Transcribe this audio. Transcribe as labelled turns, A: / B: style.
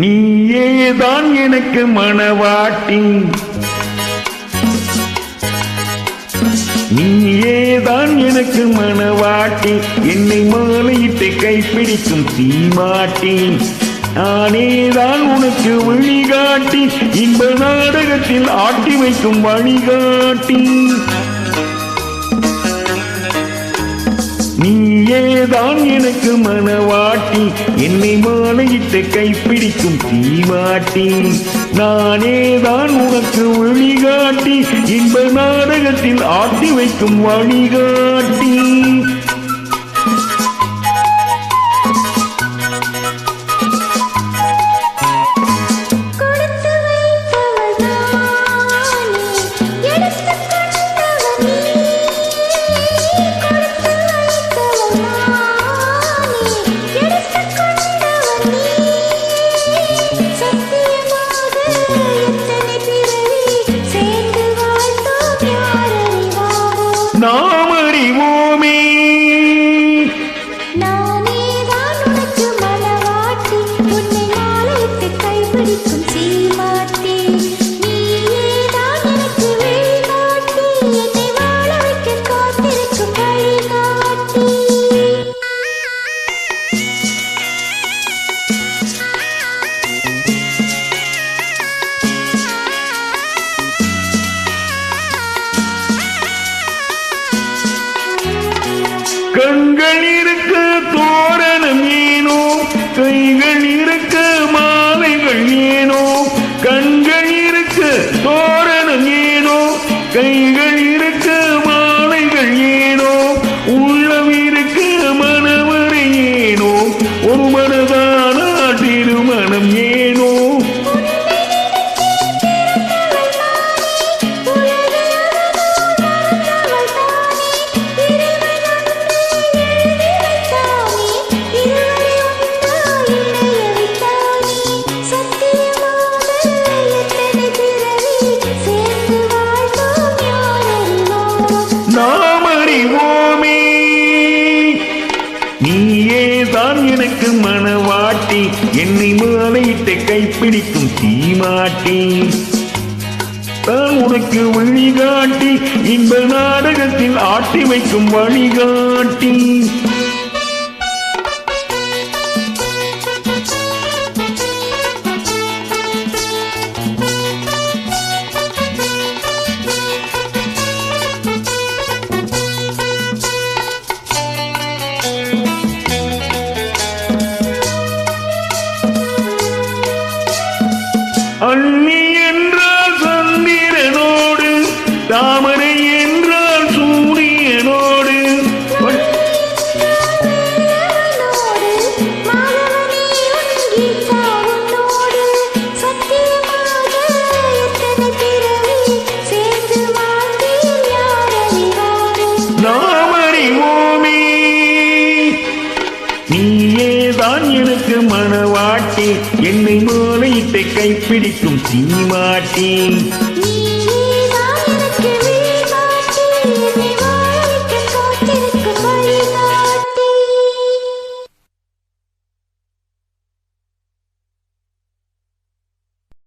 A: நீயேதான் எனக்கு மணவாட்டி நீயேதான் எனக்கு மணவாட்டி என்னை மாலையிட்டு கைப்பிடிக்கும் சீமாட்டி நானேதான் உனக்கு வழிகாட்டி. இன்ப நாடகத்தில் ஆட்டி வைக்கும் வழிகாட்டி. நீயேதான் எனக்கு மனவாட்டி என்னை மாலையிட்டு கைப்பிடிக்கும் தீவாட்டி நானேதான் உனக்கு வழிகாட்டி இன்ப நாடகத்தில் ஆட்டி வைக்கும் வழிகாட்டி. கண்கள் இருக்க தோரண மீனோ கைகள் இருக்க மாலைகள் ஏனோ. கண்கள் இருக்க தோரண ஏனோ. கைகள் இருக்க மாலைகள் ஏனோ. உள்ளம் இருக்க மனவரை ஏனோ. ஒரு மனதான திருமணம் ஏ எனக்கு மனவாட்டி என்னை மாலையிட்டு கைப்பிடிக்கும் தீமாட்டி. தான் உனக்கு வழிகாட்டி இந்த நாடகத்தில் ஆட்டி வைக்கும் வழிகாட்டி. நீயேதான் எனக்கு மனவாட்டி என்னை மாலையிட்டு கைப்பிடிக்கும் சீமாட்டி.